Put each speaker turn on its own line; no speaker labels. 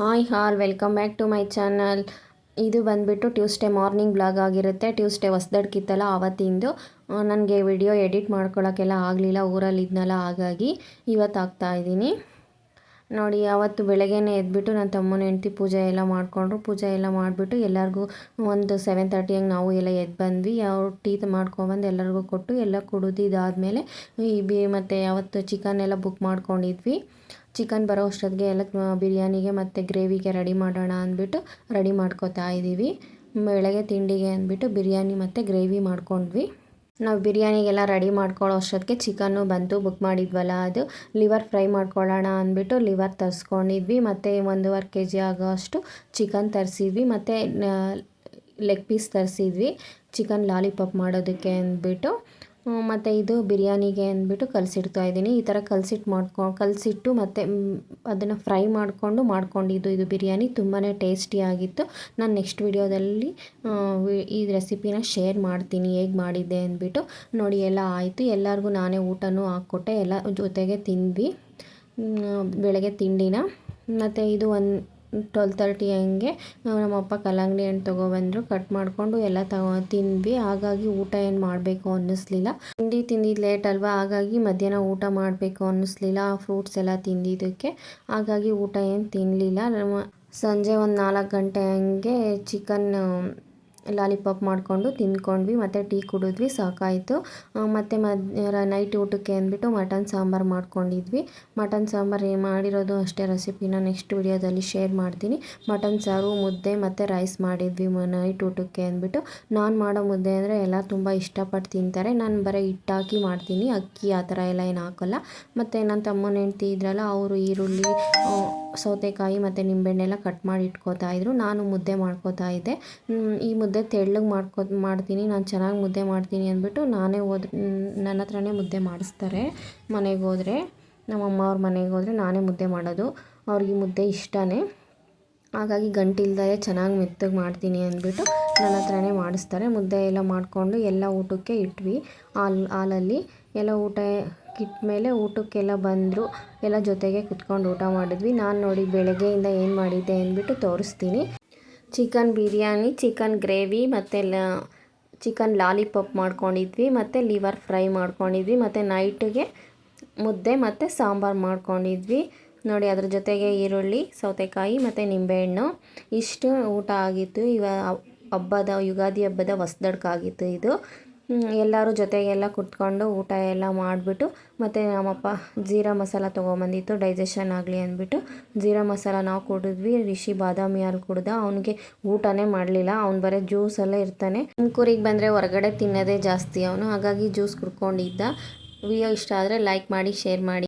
Hi all welcome back to my channel. ಇದು ಬಂದುಬಿಟ್ಟು Tuesday morning blog ಆಗಿರುತ್ತೆ. Tuesday ಹೊಸ್ದಡ್ಕಿತ್ತಲ್ಲ ಆವತ್ತಿಂದು. ನನಗೆ ವಿಡಿಯೋ ಎಡಿಟ್ ಮಾಡ್ಕೊಳ್ಳೋಕ್ಕೆಲ್ಲ ಆಗಲಿಲ್ಲ ಊರಲ್ಲಿ ಇದ್ನಲ್ಲ ಹಾಗಾಗಿ ಇವತ್ತು ಆಗ್ತಾ ಇದ್ದೀನಿ. ನೋಡಿ ಅವತ್ತು ಬೆಳಗ್ಗೆನೇ ಎದ್ಬಿಟ್ಟು ನನ್ನ ತಮ್ಮನ ಹೆಂಡ್ತಿ ಪೂಜೆ ಎಲ್ಲ ಮಾಡಿಕೊಂಡ್ರು. ಪೂಜೆ ಎಲ್ಲ ಮಾಡಿಬಿಟ್ಟು ಎಲ್ಲರಿಗೂ ಒಂದು ಸೆವೆನ್ ತರ್ಟಿ ಹಂಗೆ ನಾವು ಎಲ್ಲ ಎದ್ದು ಬಂದ್ವಿ. ಅವ್ರು ಟೀ ಮಾಡ್ಕೊಬಂದು ಎಲ್ಲರಿಗೂ ಕೊಟ್ಟು ಎಲ್ಲ ಕುಡಿದಿದ್ದಾದಮೇಲೆ ಈ ಬಿ, ಮತ್ತು ಅವತ್ತು ಚಿಕನ್ ಎಲ್ಲ ಬುಕ್ ಮಾಡ್ಕೊಂಡಿದ್ವಿ. ಚಿಕನ್ ಬರೋ ಅಷ್ಟೊತ್ತಿಗೆ ಎಲ್ಲ ಬಿರಿಯಾನಿಗೆ ಮತ್ತು ಗ್ರೇವಿಗೆ ರೆಡಿ ಮಾಡೋಣ ಅಂದ್ಬಿಟ್ಟು ರೆಡಿ ಮಾಡ್ಕೋತಾ ಇದ್ದೀವಿ ಬೆಳಗ್ಗೆ ತಿಂಡಿಗೆ ಅಂದ್ಬಿಟ್ಟು ಬಿರಿಯಾನಿ ಮತ್ತು ಗ್ರೇವಿ ಮಾಡ್ಕೊಂಡ್ವಿ. ನಾವು ಬಿರಿಯಾನಿಗೆಲ್ಲ ರೆಡಿ ಮಾಡ್ಕೊಳ್ಳೋ ಅಷ್ಟೊತ್ತಿಗೆ ಚಿಕನ್ನು ಬಂತು ಬುಕ್ ಮಾಡಿದ್ವಲ್ಲ ಅದು. ಲಿವರ್ ಫ್ರೈ ಮಾಡ್ಕೊಳ್ಳೋಣ ಅಂದ್ಬಿಟ್ಟು ಲಿವರ್ ತರಿಸ್ಕೊಂಡಿದ್ವಿ. ಮತ್ತು ಒಂದೂವರೆ ಕೆ ಜಿ ಆಗೋ ಅಷ್ಟು ಚಿಕನ್ ತರಿಸಿದ್ವಿ. ಮತ್ತು ಲೆಗ್ ಪೀಸ್ ತರಿಸಿದ್ವಿ. ಚಿಕನ್ ಲಾಲಿಪಾಪ್ ಮಾಡೋದಕ್ಕೆ ಅಂದ್ಬಿಟ್ಟು. ಮತ್ತು ಇದು ಬಿರಿಯಾನಿಗೆ ಅಂದ್ಬಿಟ್ಟು ಕಲಸಿಡ್ತಾ ಇದ್ದೀನಿ. ಈ ಥರ ಕಲಸಿಟ್ಟು ಮಾಡ್ಕೊ, ಕಲಸಿಟ್ಟು ಮತ್ತು ಅದನ್ನು ಫ್ರೈ ಮಾಡಿಕೊಂಡು ಮಾಡ್ಕೊಂಡಿದ್ದು ಇದು ಬಿರಿಯಾನಿ. ತುಂಬಾ ಟೇಸ್ಟಿಯಾಗಿತ್ತು ನಾನು ನೆಕ್ಸ್ಟ್ ವಿಡಿಯೋದಲ್ಲಿ ಈ ರೆಸಿಪಿನ ಶೇರ್ ಮಾಡ್ತೀನಿ, ಹೇಗೆ ಮಾಡಿದ್ದೆ ಅಂದ್ಬಿಟ್ಟು. ನೋಡಿ, ಎಲ್ಲ ಆಯಿತು. ಎಲ್ಲರಿಗೂ ನಾನೇ ಊಟನೂ ಹಾಕ್ಕೊಟ್ಟೆ. ಎಲ್ಲ ಜೊತೆಗೆ ತಿಂದ್ವಿ. ಬೆಳಗ್ಗೆ ತಿಂಡಿನ. ಮತ್ತು ಇದು ಒಂದು ಟ್ವೆಲ್ ತರ್ಟಿ ಹಂಗೆ ನಮ್ಮಪ್ಪ ಕಲ್ಲಂಗಡಿ ಹಣ್ಣು ತೊಗೊಬಂದರು ಕಟ್ ಮಾಡಿಕೊಂಡು ಎಲ್ಲ ತಗೊ ತಿಂದ್ವಿ ಹಾಗಾಗಿ ಊಟ ಏನು ಮಾಡಬೇಕು ಅನ್ನಿಸ್ಲಿಲ್ಲ. ತಿಂಡಿ ತಿಂದಿದ್ದು ಲೇಟ್ ಅಲ್ವಾ? ಹಾಗಾಗಿ ಮಧ್ಯಾಹ್ನ ಊಟ ಮಾಡಬೇಕು ಅನ್ನಿಸ್ಲಿಲ್ಲ. ಫ್ರೂಟ್ಸ್ ಎಲ್ಲ ತಿಂದಿದ್ದಕ್ಕೆ. ಹಾಗಾಗಿ ಊಟ ಏನು ತಿನ್ನಲಿಲ್ಲ ಸಂಜೆ ಒಂದು ನಾಲ್ಕು ಗಂಟೆ ಹಂಗೆ ಚಿಕನ್ ಲಾಲಿಪಾಪ್ ಮಾಡಿಕೊಂಡು ತಿಂದ್ಕೊಂಡ್ವಿ ಮತ್ತು ಟೀ ಕುಡಿದ್ವಿ, ಸಾಕಾಯಿತು. ಮತ್ತು ಮಧ್ಯ ನೈಟ್ ಊಟಕ್ಕೆ ಅಂದ್ಬಿಟ್ಟು ಮಟನ್ ಸಾಂಬಾರು ಮಾಡ್ಕೊಂಡಿದ್ವಿ. ಮಟನ್ ಸಾಂಬಾರು ಮಾಡಿರೋದು ಅಷ್ಟೇ ರೆಸಿಪಿನ ನೆಕ್ಸ್ಟ್ ವಿಡಿಯೋದಲ್ಲಿ ಶೇರ್ ಮಾಡ್ತೀನಿ. ಮಟನ್ ಸಾರು, ಮುದ್ದೆ ಮತ್ತು ರೈಸ್ ಮಾಡಿದ್ವಿ ನೈಟ್ ಊಟಕ್ಕೆ ಅಂದ್ಬಿಟ್ಟು. ನಾನು ಮಾಡೋ ಮುದ್ದೆ ಅಂದರೆ ಎಲ್ಲ ತುಂಬ ಇಷ್ಟಪಟ್ಟು ತಿಂತಾರೆ. ನಾನು ಬರೀ ಹಿಟ್ಟಾಕಿ ಮಾಡ್ತೀನಿ, ಅಕ್ಕಿ ಆ ಥರ ಎಲ್ಲ ಏನು ಹಾಕೋಲ್ಲ. ಮತ್ತು ನನ್ನ ತಮ್ಮನ ಹೆಂಡ್ತಿ ಇದ್ರಲ್ಲ, ಅವರು ಈರುಳ್ಳಿ ಸೌತೆಕಾಯಿ ಮತ್ತು ನಿಂಬೆಹಣ್ಣೆಲ್ಲ ಕಟ್ ಮಾಡಿ ಇಟ್ಕೋತಾ ಇದ್ರು. ನಾನು ಮುದ್ದೆ ಮಾಡ್ಕೋತಾ ಇದ್ದೆ. ಈ ಮುದ್ದೆ ತೆಳ್ಳಗೆ ಮಾಡ್ಕೊ, ಮಾಡ್ತೀನಿ. ನಾನು ಚೆನ್ನಾಗಿ ಮುದ್ದೆ ಮಾಡ್ತೀನಿ ಅಂದ್ಬಿಟ್ಟು ನಾನೇ ಹೋದ್ರೆ ನನ್ನ ಹತ್ರನೇ ಮುದ್ದೆ ಮಾಡಿಸ್ತಾರೆ ಮನೆಗೆ ಹೋದರೆ. ನಮ್ಮಮ್ಮ ಅವ್ರ ಮನೆಗೆ ಹೋದರೆ ನಾನೇ ಮುದ್ದೆ ಮಾಡೋದು. ಅವ್ರಿಗೆ ಮುದ್ದೆ ಇಷ್ಟನೇ. ಹಾಗಾಗಿ ಗಂಟಿಲ್ದೇ ಚೆನ್ನಾಗಿ ಮೆತ್ತಗೆ ಮಾಡ್ತೀನಿ ಅಂದ್ಬಿಟ್ಟು ನನ್ನ ಹತ್ರನೇ ಮಾಡಿಸ್ತಾರೆ. ಮುದ್ದೆ ಎಲ್ಲ ಮಾಡಿಕೊಂಡು ಎಲ್ಲ ಊಟಕ್ಕೆ ಇಟ್ವಿ. ಹಾಲು, ಹಾಲಲ್ಲಿ ಎಲ್ಲ ಊಟ ಮೇಲೆ ಊಟಕ್ಕೆಲ್ಲ ಬಂದರು. ಎಲ್ಲ ಜೊತೆಗೆ ಕುತ್ಕೊಂಡು ಊಟ ಮಾಡಿದ್ವಿ. ನಾನು ನೋಡಿ ಬೆಳಗ್ಗೆಯಿಂದ ಏನು ಮಾಡಿದ್ದೆ ಅಂದ್ಬಿಟ್ಟು ತೋರಿಸ್ತೀನಿ. ಚಿಕನ್ ಬಿರಿಯಾನಿ, ಚಿಕನ್ ಗ್ರೇವಿ ಮತ್ತು ಲ, ಚಿಕನ್ ಲಾಲಿಪಾಪ್ ಮಾಡ್ಕೊಂಡಿದ್ವಿ. ಮತ್ತು ಲಿವರ್ ಫ್ರೈ ಮಾಡ್ಕೊಂಡಿದ್ವಿ. ಮತ್ತು ನೈಟಿಗೆ ಮುದ್ದೆ ಮತ್ತು ಸಾಂಬಾರು ಮಾಡ್ಕೊಂಡಿದ್ವಿ. ನೋಡಿ, ಅದ್ರ ಜೊತೆಗೆ ಈರುಳ್ಳಿ, ಸೌತೆಕಾಯಿ ಮತ್ತು ನಿಂಬೆಹಣ್ಣು. ಇಷ್ಟು ಊಟ ಆಗಿತ್ತು. ಇವ, ಹಬ್ಬದ, ಯುಗಾದಿ ಹಬ್ಬದ ಹೊಸ್ದಡ್ಕಾಗಿತ್ತು ಇದು. ಎಲ್ಲರೂ ಜೊತೆಗೆಲ್ಲ ಕುತ್ಕೊಂಡು ಊಟ ಎಲ್ಲ ಮಾಡಿಬಿಟ್ಟು, ಮತ್ತು ನಮ್ಮಪ್ಪ ಜೀರಾ ಮಸಾಲ ತೊಗೊಂಬಂದಿತ್ತು ಡೈಜೆಷನ್ ಆಗಲಿ ಅಂದ್ಬಿಟ್ಟು. ಜೀರಾ ಮಸಾಲ ನಾವು ಕುಡಿದ್ವಿ, ರಿಷಿ ಬಾದಾಮಿ ಹಾಲು ಕುಡ್ದ. ಅವನಿಗೆ ಊಟನೇ ಮಾಡಲಿಲ್ಲ, ಅವ್ನು ಬರೀ ಜ್ಯೂಸಲ್ಲೇ ಇರ್ತಾನೆ. ತುಮಕೂರಿಗೆ ಬಂದರೆ ಹೊರಗಡೆ ತಿನ್ನೋದೇ ಜಾಸ್ತಿ ಅವನು, ಹಾಗಾಗಿ ಜ್ಯೂಸ್ ಕುಡ್ಕೊಂಡಿದ್ದ. ವಿಡಿಯೋ ಇಷ್ಟ ಆದರೆ ಲೈಕ್ ಮಾಡಿ ಶೇರ್ ಮಾಡಿ.